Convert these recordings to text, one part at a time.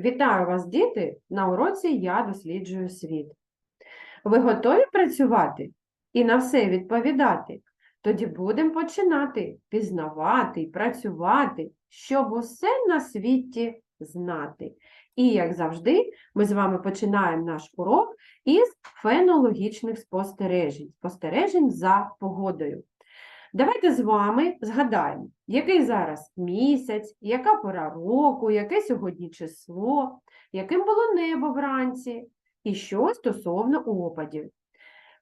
Вітаю вас, діти! На уроці Я досліджую світ. Ви готові працювати і на все відповідати? Тоді будемо починати пізнавати працювати, щоб усе на світі знати. І, як завжди, ми з вами починаємо наш урок із фенологічних спостережень, спостережень за погодою. Давайте з вами згадаємо, який зараз місяць, яка пора року, яке сьогодні число, яким було небо вранці, і що стосовно опадів.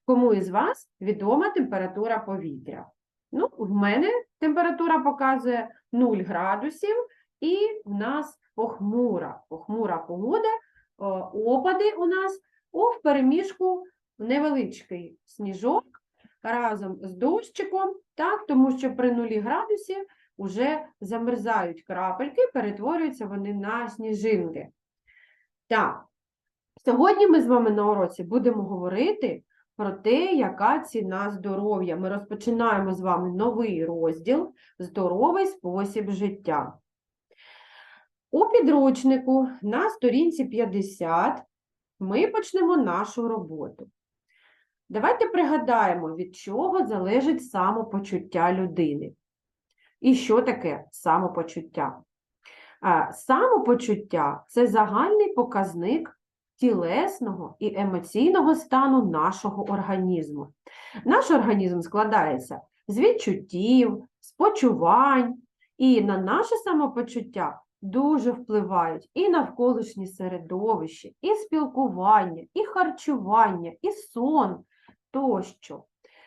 Кому із вас відома температура повітря? Ну, в мене температура показує 0 градусів, і в нас похмура. Похмура погода, е, опади у нас у впереміжку невеличкий сніжок разом з дощиком, так, тому що при нулі градусів вже замерзають крапельки, перетворюються вони на сніжинки. Так, сьогодні ми з вами на уроці будемо говорити про те, яка ціна здоров'я. Ми розпочинаємо з вами новий розділ Здоровий спосіб життя. У підручнику на сторінці 50 ми почнемо нашу роботу. Давайте пригадаємо, від чого залежить самопочуття людини. І що таке самопочуття? Самопочуття це загальний показник тілесного і емоційного стану нашого організму. Наш організм складається з відчуттів, з почувань, і на наше самопочуття дуже впливають і навколишнє середовище, і спілкування, і харчування, і сон тощо.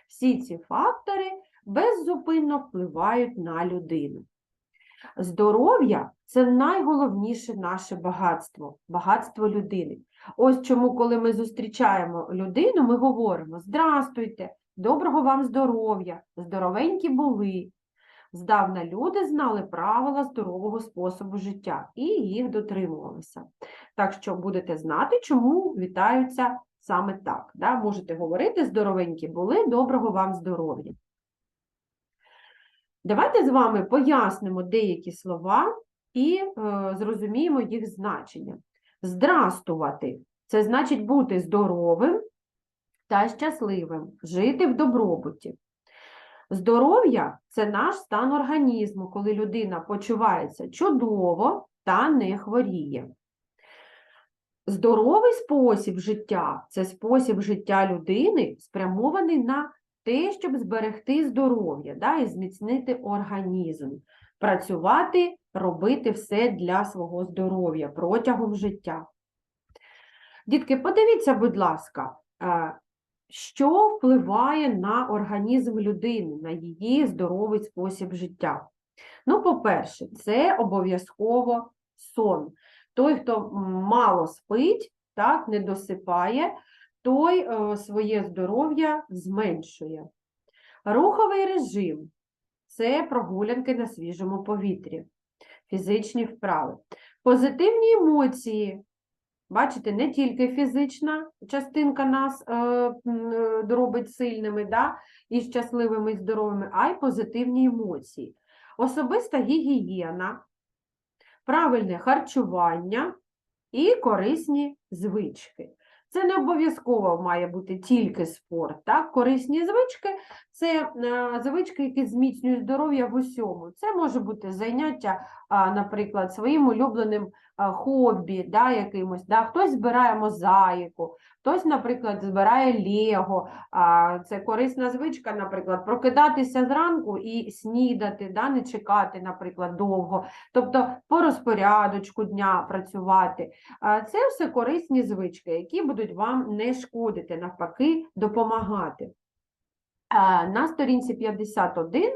Всі ці фактори беззупинно впливають на людину. Здоров'я це найголовніше наше багатство, багатство людини. Ось чому, коли ми зустрічаємо людину, ми говоримо Здрастуйте, доброго вам здоров'я, здоровенькі були. Здавна люди знали правила здорового способу життя і їх дотримувалися. Так що будете знати, чому вітаються саме так. Да? Можете говорити здоровенькі були, доброго вам здоров'я. Давайте з вами пояснимо деякі слова і е, зрозуміємо їх значення. Здрастувати це значить бути здоровим та щасливим, жити в добробуті. Здоров'я це наш стан організму, коли людина почувається чудово та не хворіє. Здоровий спосіб життя це спосіб життя людини, спрямований на те, щоб зберегти здоров'я да, і зміцнити організм, працювати, робити все для свого здоров'я протягом життя. Дітки, подивіться, будь ласка, що впливає на організм людини, на її здоровий спосіб життя. Ну, по-перше, це обов'язково сон. Той, хто мало спить, так, не досипає, той е, своє здоров'я зменшує. Руховий режим це прогулянки на свіжому повітрі, фізичні вправи. Позитивні емоції. Бачите, не тільки фізична частинка нас е, е, робить сильними да, і щасливими і здоровими, а й позитивні емоції. Особиста гігієна, правильне харчування і корисні звички. Це не обов'язково має бути тільки спорт. Так? Корисні звички це е, звички, які зміцнюють здоров'я в усьому. Це може бути заняття, наприклад, своїм улюбленим хобі, да, якимось. Да? Хтось збирає мозаїку, хтось, наприклад, збирає лего. Це корисна звичка, наприклад, прокидатися зранку і снідати, да? не чекати, наприклад, довго, тобто по розпорядочку дня працювати. Це все корисні звички, які будуть вам не шкодити, навпаки, допомагати. На сторінці 51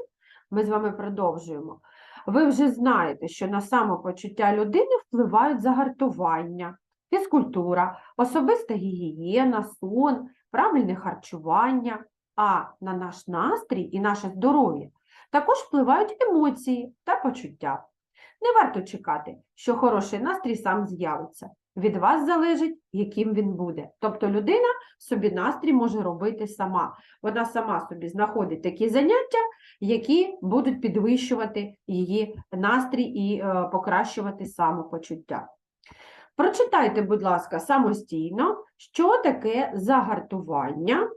ми з вами продовжуємо. Ви вже знаєте, що на самопочуття людини впливають загартування, фізкультура, особиста гігієна, сон, правильне харчування, а на наш настрій і наше здоров'я також впливають емоції та почуття. Не варто чекати, що хороший настрій сам з'явиться. Від вас залежить, яким він буде. Тобто людина собі настрій може робити сама. Вона сама собі знаходить такі заняття, які будуть підвищувати її настрій і е, покращувати самопочуття. Прочитайте, будь ласка, самостійно, що таке загартування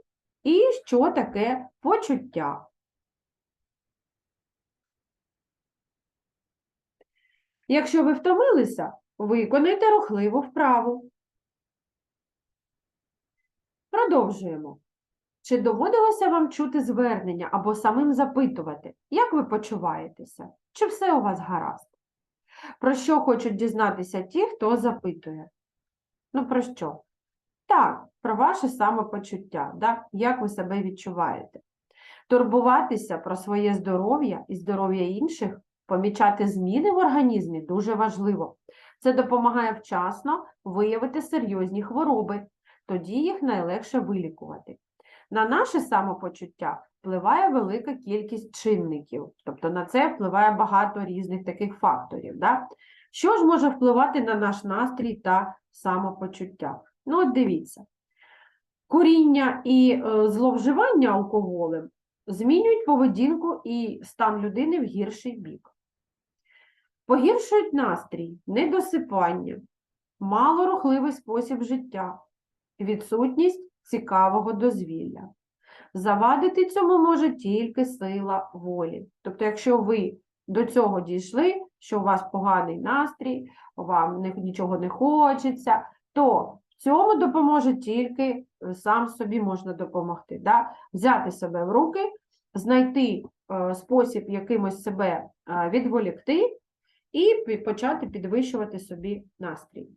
і що таке почуття. Якщо ви втомилися, виконайте рухливу вправу. Продовжуємо. Чи доводилося вам чути звернення або самим запитувати, як ви почуваєтеся? Чи все у вас гаразд? Про що хочуть дізнатися ті, хто запитує? Ну, про що? Так, про ваше самопочуття, да? як ви себе відчуваєте. Турбуватися про своє здоров'я і здоров'я інших, помічати зміни в організмі дуже важливо. Це допомагає вчасно виявити серйозні хвороби, тоді їх найлегше вилікувати. На наше самопочуття впливає велика кількість чинників, тобто на це впливає багато різних таких факторів. Да? Що ж може впливати на наш настрій та самопочуття? Ну, от дивіться, куріння і е, зловживання алкоголем змінюють поведінку і стан людини в гірший бік. Погіршують настрій, недосипання, малорухливий спосіб життя, відсутність цікавого дозвілля. Завадити цьому може тільки сила волі. Тобто, якщо ви до цього дійшли, що у вас поганий настрій, вам нічого не хочеться, то цьому допоможе тільки е, сам собі можна допомогти. Да? Взяти себе в руки, знайти е, спосіб якимось себе е, відволікти і почати підвищувати собі настрій.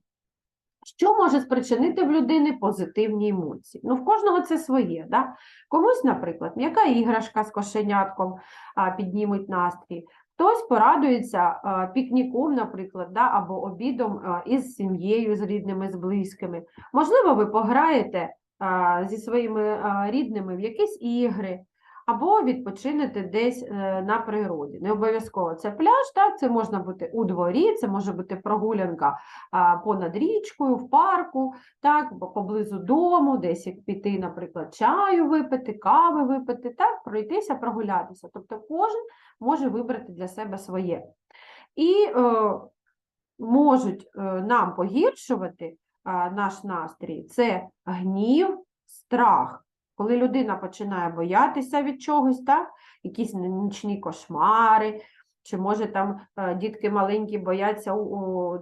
Що може спричинити в людини позитивні емоції? Ну, в кожного це своє. Да? Комусь, наприклад, м'яка іграшка з кошенятком а, підніметь настрій, хтось порадується пікніком, наприклад, да? або обідом із сім'єю, з рідними, з близькими. Можливо, ви пограєте зі своїми рідними в якісь ігри, або відпочинете десь е, на природі. Не обов'язково це пляж, так? це можна бути у дворі, це може бути прогулянка понад річкою, в парку, так, поблизу дому, десь як піти, наприклад, чаю випити, кави випити, так, пройтися, прогулятися. Тобто кожен може вибрати для себе своє. І е, можуть е, нам погіршувати наш настрій це гнів, страх. Коли людина починає боятися від чогось, так, якісь нічні кошмари, чи може там е, дітки маленькі бояться,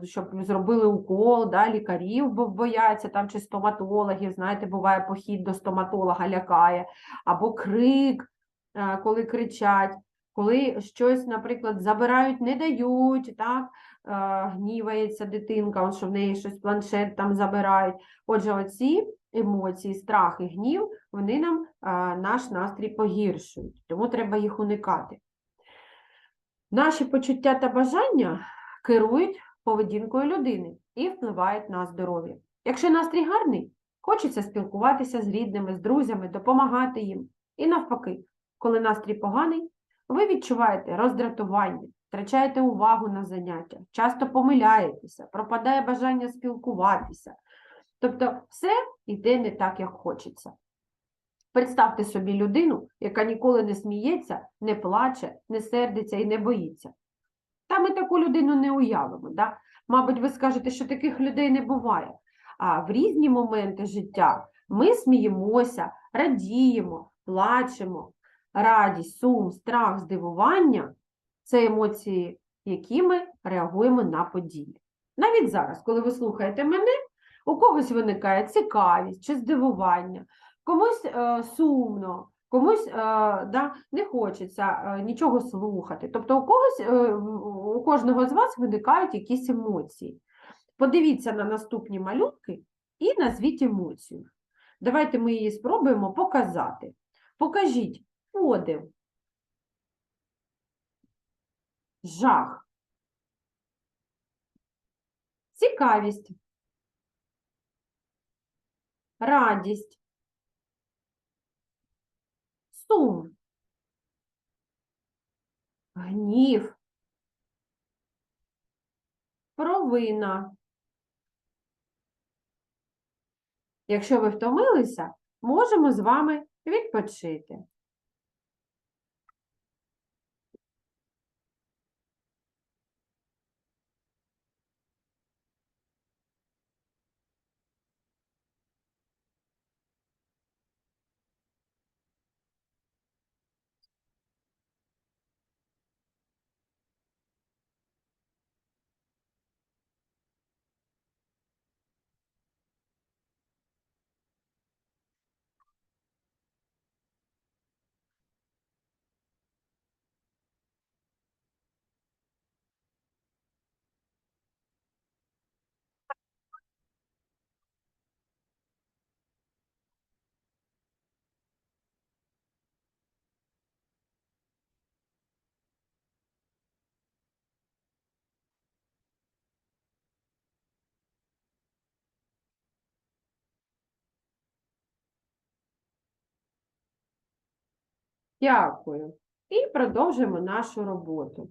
щоб зробили укол, да, лікарів бояться, там, чи стоматологів, знаєте, буває похід до стоматолога лякає, або крик, е, коли кричать, коли щось, наприклад, забирають, не дають, так, е, гнівається дитинка, що в неї щось планшет там забирають. Отже, оці емоції, страх і гнів, вони нам наш настрій погіршують, тому треба їх уникати. Наші почуття та бажання керують поведінкою людини і впливають на здоров'я. Якщо настрій гарний, хочеться спілкуватися з рідними, з друзями, допомагати їм. І навпаки, коли настрій поганий, ви відчуваєте роздратування, втрачаєте увагу на заняття, часто помиляєтеся, пропадає бажання спілкуватися. Тобто все йде не так, як хочеться. Представте собі людину, яка ніколи не сміється, не плаче, не сердиться і не боїться. Та ми таку людину не уявимо. Да? Мабуть, ви скажете, що таких людей не буває. А в різні моменти життя ми сміємося, радіємо, плачемо. Радість, сум, страх, здивування це емоції, які ми реагуємо на події. Навіть зараз, коли ви слухаєте мене, у когось виникає цікавість чи здивування, комусь е, сумно, комусь е, да, не хочеться е, нічого слухати. Тобто у когось, е, у кожного з вас виникають якісь емоції. Подивіться на наступні малюнки і назвіть емоцію. Давайте ми її спробуємо показати. Покажіть подив, жах, цікавість, радість, сум, гнів, провина. Якщо ви втомилися, можемо з вами відпочити. Дякую. І продовжуємо нашу роботу.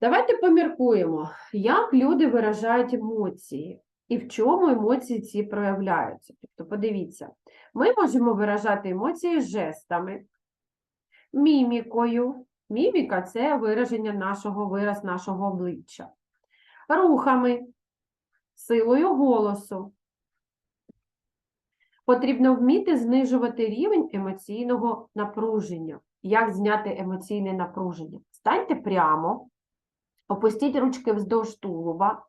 Давайте поміркуємо, як люди виражають емоції і в чому емоції ці проявляються. Тобто, подивіться, ми можемо виражати емоції жестами, мімікою. Міміка це вираження нашого вираз нашого обличчя, рухами, силою голосу. Потрібно вміти знижувати рівень емоційного напруження. Як зняти емоційне напруження? Станьте прямо, опустіть ручки вздовж тулуба,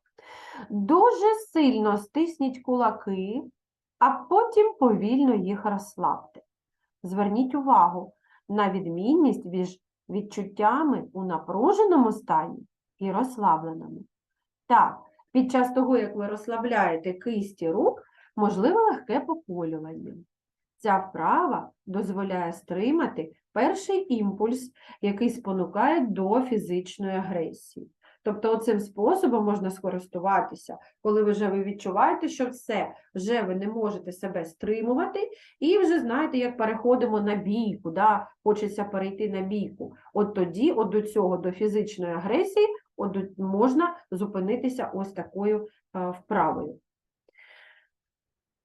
дуже сильно стисніть кулаки, а потім повільно їх розслабте. Зверніть увагу на відмінність між відчуттями у напруженому стані і розслабленому. Так, під час того, як ви розслабляєте кисті рук, можливе легке поколювання. Ця вправа дозволяє стримати перший імпульс, який спонукає до фізичної агресії. Тобто цим способом можна скористуватися, коли вже ви відчуваєте, що все, вже ви не можете себе стримувати, і вже знаєте, як переходимо на бійку, да? хочеться перейти на бійку. От тоді, от до цього, до фізичної агресії, от можна зупинитися ось такою е, вправою.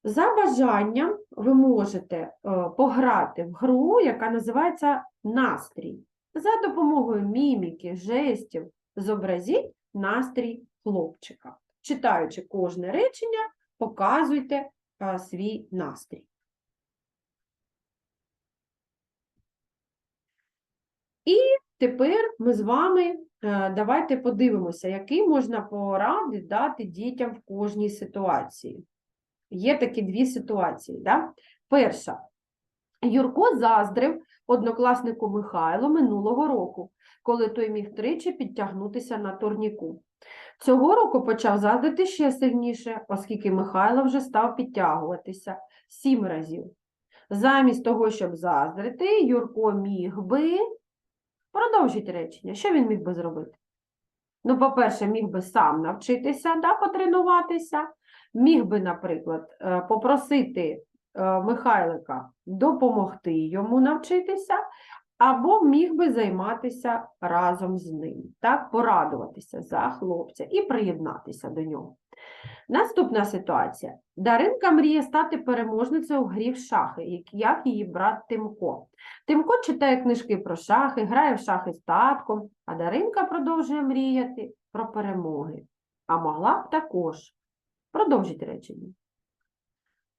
За бажанням ви можете е, пограти в гру, яка називається настрій. За допомогою міміки, жестів, зобразіть настрій хлопчика. Читаючи кожне речення, показуйте е, свій настрій. І тепер ми з вами е, давайте подивимося, який можна поради дати дітям в кожній ситуації. Є такі дві ситуації. Да? Перша. Юрко заздрив однокласнику Михайлу минулого року, коли той міг тричі підтягнутися на турніку. Цього року почав заздрити ще сильніше, оскільки Михайло вже став підтягуватися сім разів. Замість того, щоб заздрити, Юрко міг би продовжити речення. Що він міг би зробити? Ну, по-перше, міг би сам навчитися, да, потренуватися, міг би, наприклад, е, попросити е, Михайлика допомогти йому навчитися, або міг би займатися разом з ним, так, порадуватися за хлопця і приєднатися до нього. Наступна ситуація. Даринка мріє стати переможницею у грі в шахи, як її брат Тимко. Тимко читає книжки про шахи, грає в шахи з татком, а Даринка продовжує мріяти про перемоги. А могла б також. Продовжіть речення.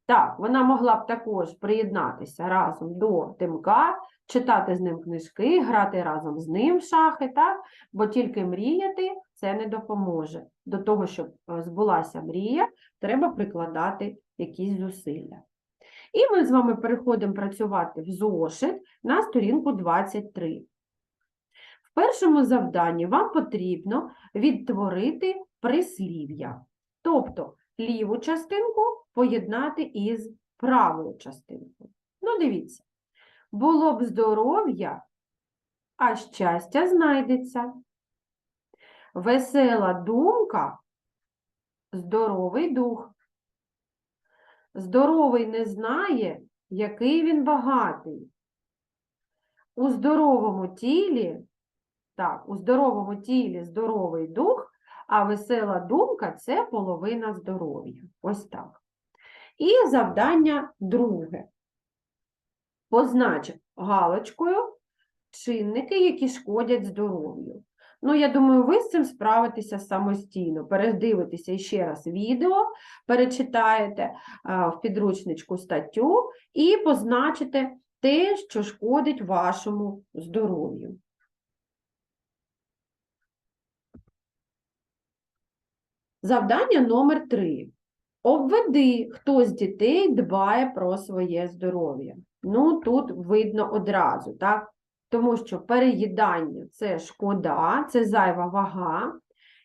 Так, вона могла б також приєднатися разом до Тимка, читати з ним книжки, грати разом з ним в шахи, так? бо тільки мріяти це не допоможе. До того, щоб е, збулася мрія, треба прикладати якісь зусилля. І ми з вами переходимо працювати в зошит на сторінку 23. В першому завданні вам потрібно відтворити прислів'я. Тобто ліву частинку поєднати із правою частинкою. Ну, дивіться, було б здоров'я, а щастя знайдеться. Весела думка, здоровий дух. Здоровий не знає, який він багатий. У здоровому тілі, так, у здоровому тілі здоровий дух, а весела думка це половина здоров'я. Ось так. І завдання друге. Познач галочкою чинники, які шкодять здоров'ю. Ну, я думаю, ви з цим справитеся самостійно. Передивитеся ще раз відео, перечитаєте в підручничку статтю і позначите те, що шкодить вашому здоров'ю. Завдання номер 3. Обведи, хто з дітей дбає про своє здоров'я. Ну, тут видно одразу, так? Тому що переїдання це шкода, це зайва вага,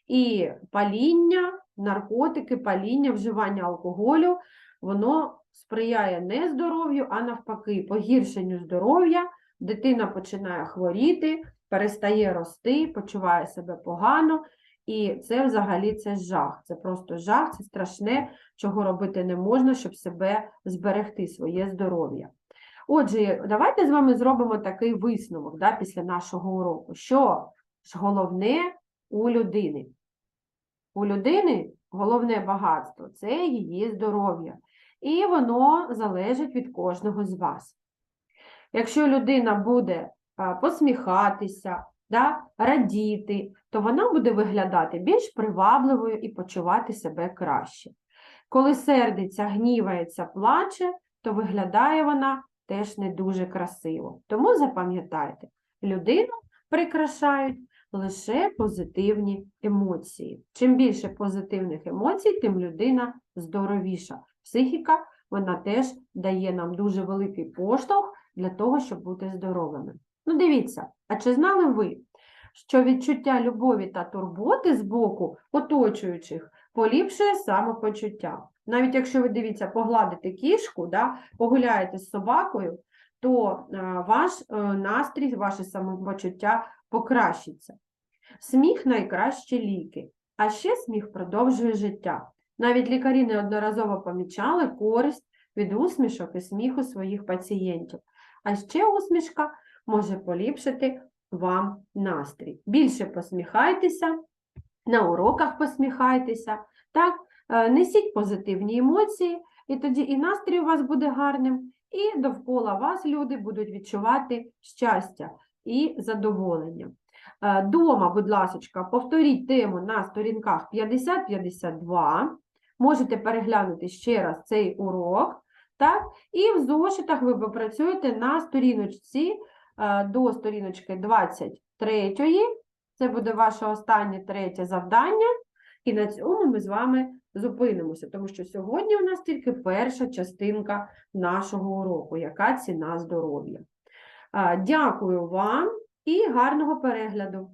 і паління, наркотики, паління, вживання алкоголю, воно сприяє не здоров'ю, а навпаки, погіршенню здоров'я, дитина починає хворіти, перестає рости, почуває себе погано І це взагалі це жах. Це просто жах, це страшне, чого робити не можна, щоб себе зберегти, своє здоров'я. Отже, давайте з вами зробимо такий висновок да, після нашого уроку. Що ж головне у людини? У людини головне багатство це її здоров'я, і воно залежить від кожного з вас. Якщо людина буде посміхатися, да, радіти, то вона буде виглядати більш привабливою і почувати себе краще. Коли сердиться, гнівається, плаче, то виглядає вона теж не дуже красиво. Тому запам'ятайте, людину прикрашають лише позитивні емоції. Чим більше позитивних емоцій, тим людина здоровіша. Психіка вона теж дає нам дуже великий поштовх для того, щоб бути здоровими. Ну, дивіться, а чи знали ви, що відчуття любові та турботи з боку оточуючих поліпшує самопочуття? Навіть якщо ви дивіться, погладите кішку, да, погуляєте з собакою, то е, ваш е, настрій, ваше самопочуття покращиться. Сміх найкращі ліки, а ще сміх продовжує життя. Навіть лікарі неодноразово помічали користь від усмішок і сміху своїх пацієнтів. А ще усмішка може поліпшити вам настрій. Більше посміхайтеся, на уроках посміхайтеся, так? Е, несіть позитивні емоції, і тоді і настрій у вас буде гарним, і довкола вас люди будуть відчувати щастя і задоволення. Е, Дома, будь ласка, повторіть тему на сторінках 50-52. Можете переглянути ще раз цей урок. Так? І в зошитах ви попрацюєте на сторіночці до сторіночки 23. Це буде ваше останнє третє завдання. І на цьому ми з вами зупинимося, тому що сьогодні у нас тільки перша частинка нашого уроку, яка ціна здоров'я. Е, Дякую вам і гарного перегляду!